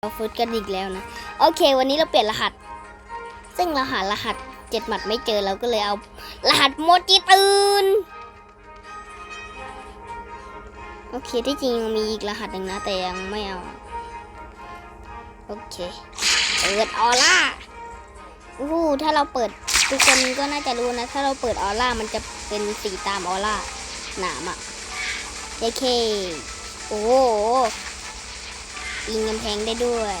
เราฟุตกันอีกแล้วนะ โอเค วันนี้เราเปลี่ยนรหัส ซึ่งเราหารหัสเจ็ดหมัดไม่เจอเราก็เลยเอา รหัสโมจิตื่นโอเคที่จริงมีอีกรหัสหนึ่งนะ แต่ยังไม่เอา โอเคเปิดออร่าอู้หูถ้าเราเปิดทุกคนก็น่าจะรู้นะ ถ้าเราเปิดออร่ามันจะเป็นสีตามออร่าหนามอะโอเค โอ้โห ยิงกำแพงได้ด้วย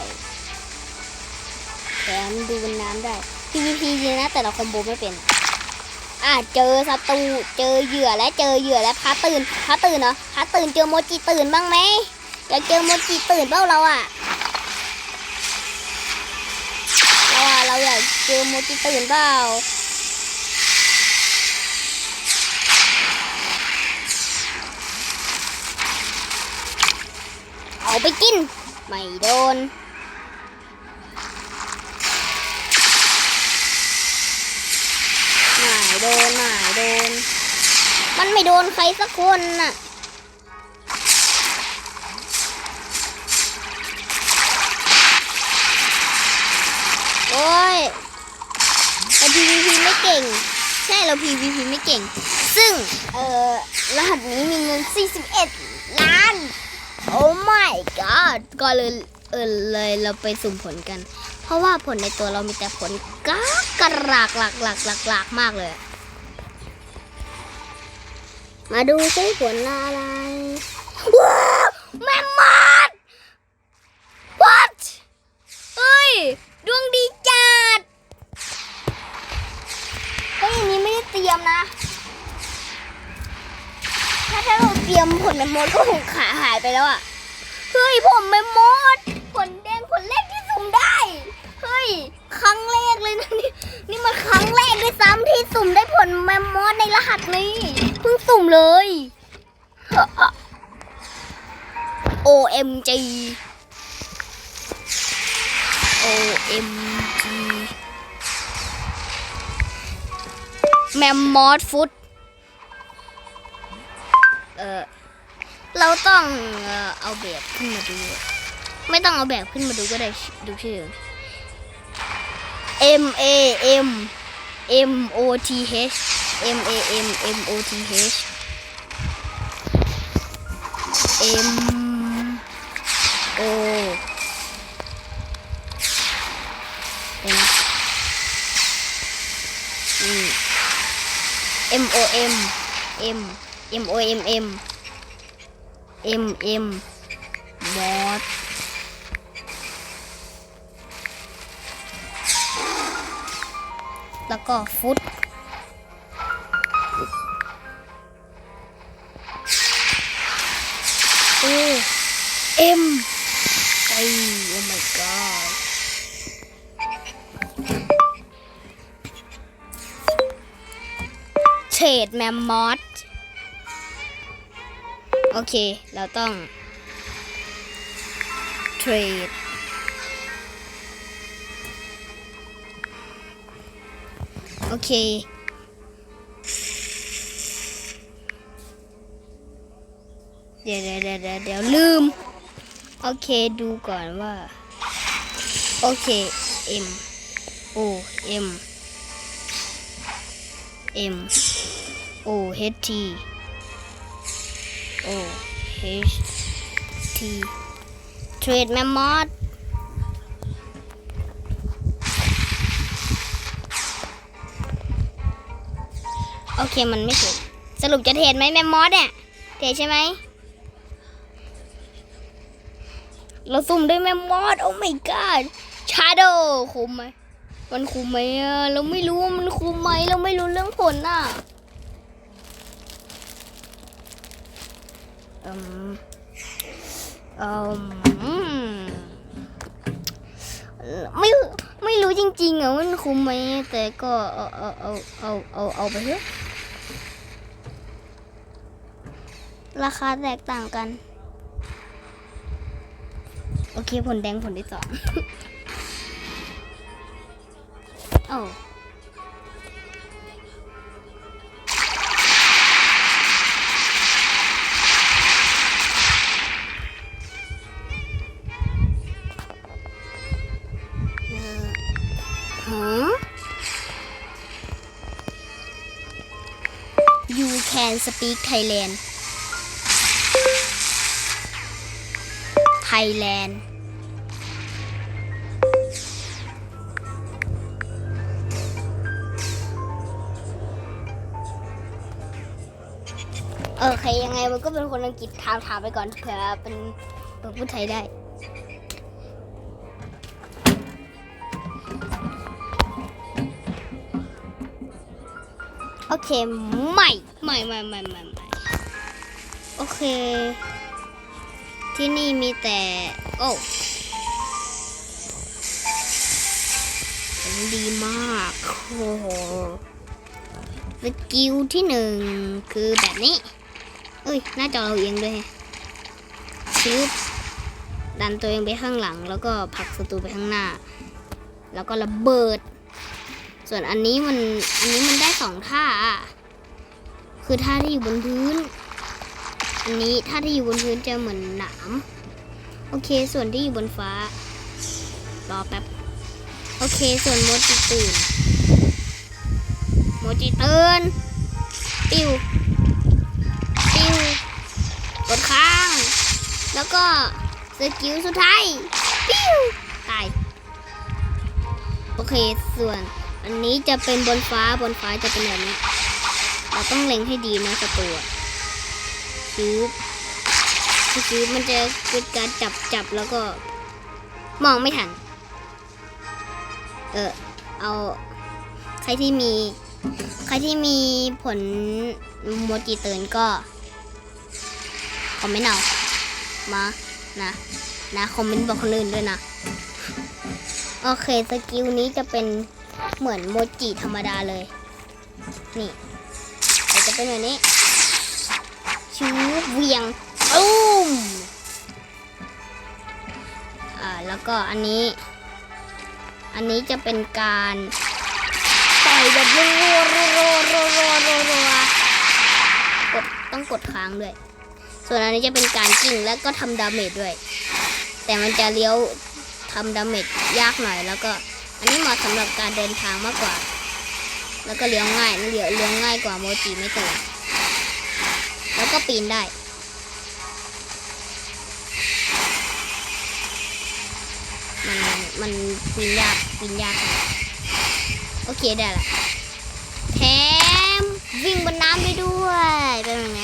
แถมดูบนน้ำได้ PVP จริงนะแต่เราคอมโบไม่เป็น อะเจอศัตรูเจอเหยื่อและเจอเหยื่อและพาตื่นพาตื่นเหรอพาตื่นเจอโมจิตื่นบ้างไหมอยากเจอโมจิตื่นเปล่าเราอะเราอะเราอยากเจอโมจิตื่นเปล่าเอาไปกิน ไม่โดนหมายโดนหมายโดน มันไม่โดนใครสักคนน่ะโอ้ยเรา PVP ไม่เก่ง ใช่เรา PVP ไม่เก่ง ซึ่ง เอ่อ รหัสนี้มีเงิน 41 ล้าน โอ้ my god ก็เลยเออเลยเราไปสุ่มผลกัน เพราะว่าผลในตัวเรามีแต่ผลกากกระหลากหลักหลักหลักหลักมากเลย มาดูซิผลอะไรว้าวแม่มด what เฮ้ย ดวงดีจัดเฮ้ยอันนี้ไม่ได้เตรียมนะ ถ้าถ้า เตรียมผลแมมมดก็คงขาหายไปแล้วอะ เฮ้ยผมแมมมดผลแดงผลแรกที่สุ่มได้ เฮ้ย ครั้งแรกเลยนะนี่นี่มันครั้งแรกด้วยซ้ำที่สุ่มได้ผลแมมมอสในรหัสนี้เพิ่งสุ่มเลย OMG OMG แมมมอสฟุต เออเราต้องเอาแบบขึ้นมาดู ไม่ต้องเอาแบบขึ้นมาดูก็ได้ดูชื่อ M A M M O T H M A M M O T H M O เห็นไหมอืม M O M M M O M M M M มอสแล้วก็ฟุตโอ้เอ็มไอโอ้ my god เทรดแมมมอส โอเค เราต้องเทรดโอเค เดี๋ยวเดี๋ยวเดี๋ยวเดี๋ยวลืม โอเคดูก่อนว่า โอเค M O M M O H T O H T Trade m e m o r โอเคมันไม่ถูกสรุปจะเทรดไหมแมมมอสเนี่ยเทรดใช่ไหมเราสุ่มด้วยแมมมอสโอ้ my god ชาโดคุ้มไหมมันคุ้มไหมอะเราไม่รู้มันคุ้มไหมเราไม่รู้เรื่องผลน่ะ อืมอืมไม่ไม่รู้จริงๆอะว่ามันคุ้มไหมแต่ก็เอาเอาเอาเอาเอาเอาไปเถอะราคาแตกต่างกัน โอเคผลแดงผลที่สองโอ้ can speak Thailand Thailand โอเคยังไงมันก็เป็นคนอังกฤษถามถามไปก่อนเผื่อเป็นเผื่อพูดไทยได้ โอเคไม่ไม่ไม่ไม่ไม่ไม่โอเค ที่นี่มีแต่ โอ้ดีมากโอ้โหสกิลที่หนึ่งคือแบบนี้ เอ้ย หน้าจอเราเอียงด้วยชึบดันตัวเองไปข้างหลัง แล้วก็ผลักศัตรูไปข้างหน้า แล้วก็ระเบิด ส่วนอันนี้มันอันนี้มันได้สองท่า คือท่าที่อยู่บนพื้น อันนี้ท่าที่อยู่บนพื้นจะเหมือนหนาม โอเค ส่วนที่อยู่บนฟ้า รอแป๊บ โอเค ส่วนโมจิตื่น โมจิตื่น ปิว ปิว กดค้าง แล้วก็สกิลสุดท้าย ปิ้ว ตาย โอเค ส่วน อันนี้จะเป็นบนฟ้าบนฟ้าจะเป็นแบบนี้ เราต้องเล็งให้ดีนะศัตรูอะชืบชืบมันจะเกิดการจับจับแล้วก็มองไม่ทัน เออ เอา ใครที่มี ใครที่มีผลโมจิเตือนก็ คอมเมนต์เอา มา นะ นะ คอมเมนต์บอกคนอื่นด้วยนะ โอเค สกิลนี้จะเป็น เหมือนโมจิธรรมดาเลย นี่จะเป็นแบบนี้ชื้อเวียงตุ้มอ่าแล้วก็อันนี้ อันนี้จะเป็นการต่อยแบบรัวรัวรัวรัวรัวรัวรัวกดต้องกดค้างด้วย ส่วนอันนี้จะเป็นการกิ่งแล้วก็ทำดาเมจด้วย แต่มันจะเลี้ยวทำดาเมจยากหน่อยแล้วก็ อันนี้เหมาะสำหรับการเดินทางมากกว่า แล้วก็เลี้ยวง่ายเลี้ยวเลี้ยวง่ายกว่าโมจิไม่ตื่นแล้วก็ปีนได้ มันมันปีนยากปีนยากโอเคได้ละแถมวิ่งบนน้ำได้ด้วยเป็นยังไง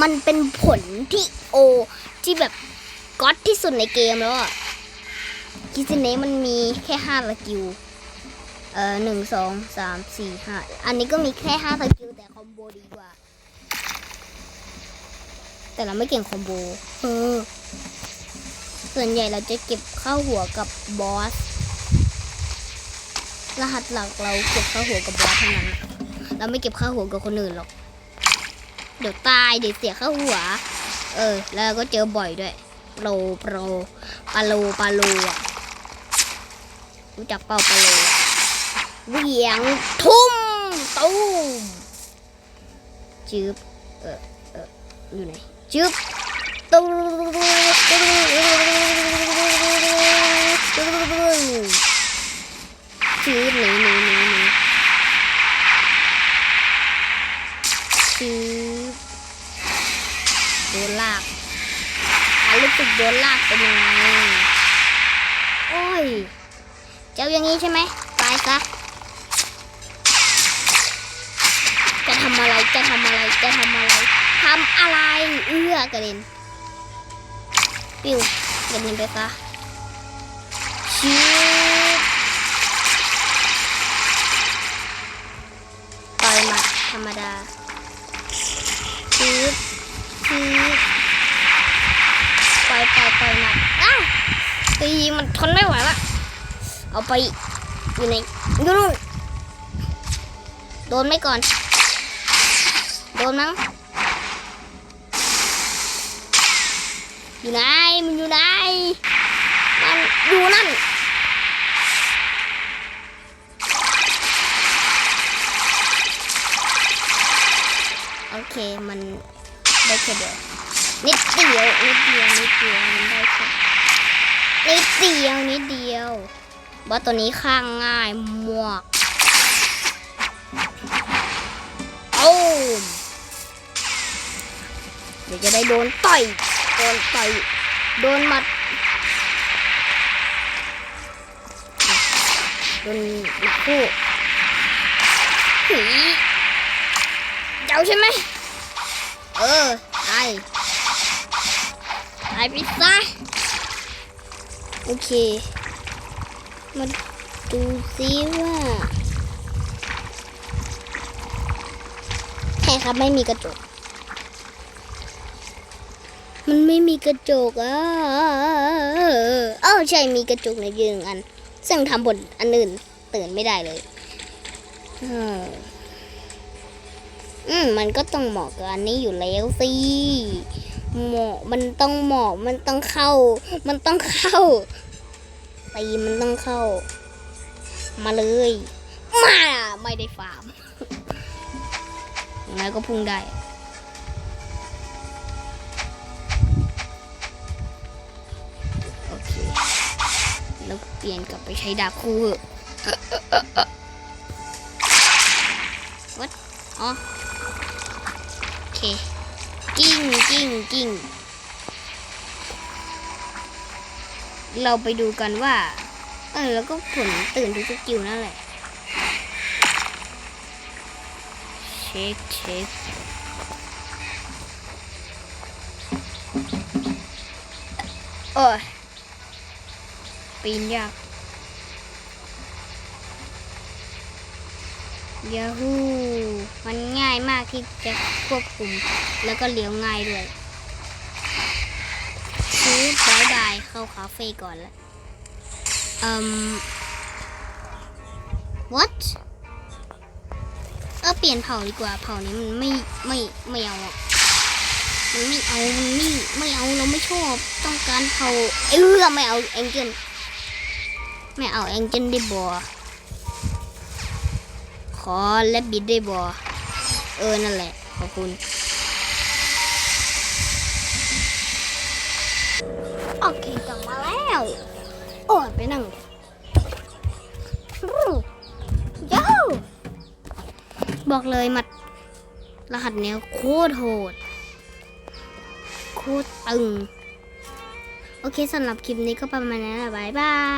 มันเป็นผลที่โอที่แบบ ก๊อตที่สุดในเกมแล้วอะคิซเนมันมีแค่ห้าสกิล เอ่อหนึ่งสองสามสี่ห้าอันนี้ก็มีแค่ห้าสกิลแต่คอมโบดีกว่า แต่เราไม่เก่งคอมโบ เออ ส่วนใหญ่เราจะเก็บเข้าหัวกับบอส รหัสหลักเราเก็บเข้าหัวกับบอสเท่านั้น เราไม่เก็บเข้าหัวกับคนอื่นหรอก เดี๋ยวตายเดี๋ยวเสียเข้าหัว เออ แล้วก็เจอบ่อยด้วย โปรโปรปาโลปาโลอะรู้จักเป่าปาโลเหวียงทุ่มตูมจืบเออเอออยู่ไหนจืบตูมจืบหนีหนีหนีหนีจืบโดนลากความรู้สึกโดนลากเป็นยังไง โอ้ย เจ้า อย่างนี้ใช่ไหมตายซะจะทำอะไรจะทำอะไรจะทำอะไรทำอะไรเอื้อกระเด็นปิวกระเด็นไปซะชิบต่อยหมัดธรรมดาชิบชิบปล่อยปล่อยปล่อยหมัดอ้าวตีมันทนไม่ไหวละ เอาไปอยู่ในอยู่นู่นโดนไหม่ก่อน โดนมั้งอยู่ไหนมันอยู่ไหนมันอยู่นั่นโอเคมันได้แค่เดียวนิดเดียวนิดเดียวนิดเดียวมันได้แค่นิดเดียวนิดเดียว บอสตัวนี้ข้างง่ายมวกโอ้มเดี๋ยวจะได้โดนต่อย โดนต่อย โดนหมัด โดนหมัดคู่หือเจ้าใช่ไหม เออตายตายไปซะโอเค มาดูซิว่าใช่ครับไม่มีกระจก มันไม่มีกระจกอะเออใช่มีกระจกในยืงอัน ซึ่งทำบทอันอื่นตื่นไม่ได้เลยอืมมันก็ต้องเหมาะกับอันนี้อยู่แล้วสิเหมาะมันต้องเหมาะมันต้องเข้า มันต้องเข้า ตีมันต้องเข้า มาเลยมาไม่ได้ฟาร์มอย่างไรก็พุ่งได้โอเคแล้วเปลี่ยนกลับไปใช้ดาบคู่เถอะวัดอ๋อโอเคกิ้งกิ้งกิ้ง เราไปดูกันว่า เออแล้วก็ผลตื่นทุกสกิลนั่นแหละ เช็คเช็คโอ้ยปีนยากยาฮูมันง่ายมากที่จะควบคุม แล้วก็เลี้ยวง่ายด้วยคือบายบายเข้า คาเฟ่ก่อนล้วอืม what เออเปลี่ยนเผ่าดีกว่าเผ่านี้มันไม่ไม่ไม่เอาอะมันไม่เอามันไม่ไม่เอาเราไม่ชอบ ต้องการเผ่าเออไม่เอาแองเจิลไม่เอาแองเจิลได้บอขอแลบบิดได้บอเออนั่นแหละขอบคุณ โอเคกลับมาแล้ว โอ้ยไปนั่งย้าบอกเลยมัดรหัสเนี้ยโคตรโหด โคตรตึง โอเคสำหรับคลิปนี้ก็ประมาณนั้นแหละบายบาย